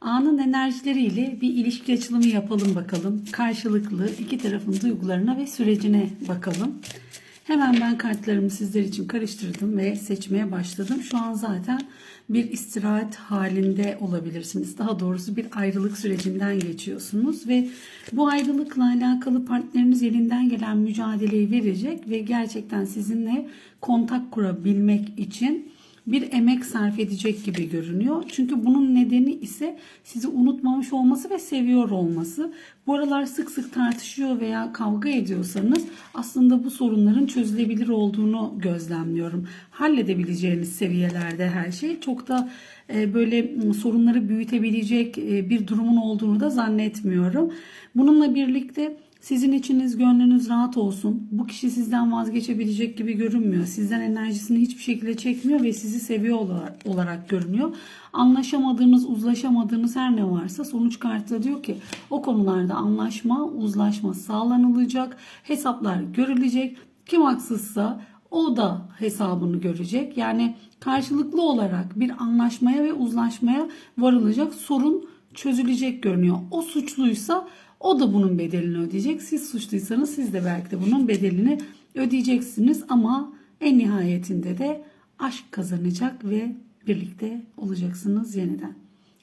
Anın enerjileriyle bir ilişki açılımı yapalım bakalım. Karşılıklı iki tarafın duygularına ve sürecine bakalım. Hemen ben kartlarımı sizler için karıştırdım ve seçmeye başladım. Şu an zaten bir istirahat halinde olabilirsiniz. Daha doğrusu bir ayrılık sürecinden geçiyorsunuz ve bu ayrılıkla alakalı partneriniz elinden gelen mücadeleyi verecek ve gerçekten sizinle kontak kurabilmek için bir emek sarf edecek gibi görünüyor. Çünkü bunun nedeni ise sizi unutmamış olması ve seviyor olması. Bu aralar sık sık tartışıyor veya kavga ediyorsanız aslında bu sorunların çözülebilir olduğunu gözlemliyorum. Halledebileceğiniz seviyelerde her şey. Çok da e, böyle sorunları büyütebilecek e, bir durumun olduğunu da zannetmiyorum. Bununla birlikte sizin içiniz gönlünüz rahat olsun. Bu kişi sizden vazgeçebilecek gibi görünmüyor. Sizden enerjisini hiçbir şekilde çekmiyor ve sizi seviyor olarak, görünüyor. Anlaşamadığınız, uzlaşamadığınız her ne varsa sonuç kartı diyor ki o konularda anlaşma, uzlaşma sağlanılacak. Hesaplar görülecek. Kim haksızsa o da hesabını görecek. Yani karşılıklı olarak bir anlaşmaya ve uzlaşmaya varılacak. Sorun çözülecek görünüyor. O suçluysa o da bunun bedelini ödeyecek. Siz suçluysanız siz de belki de bunun bedelini ödeyeceksiniz ama en nihayetinde de aşk kazanacak ve birlikte olacaksınız yeniden.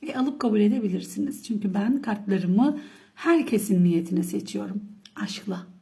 E, alıp kabul edebilirsiniz. Çünkü ben kartlarımı herkesin niyetine seçiyorum. Aşkla.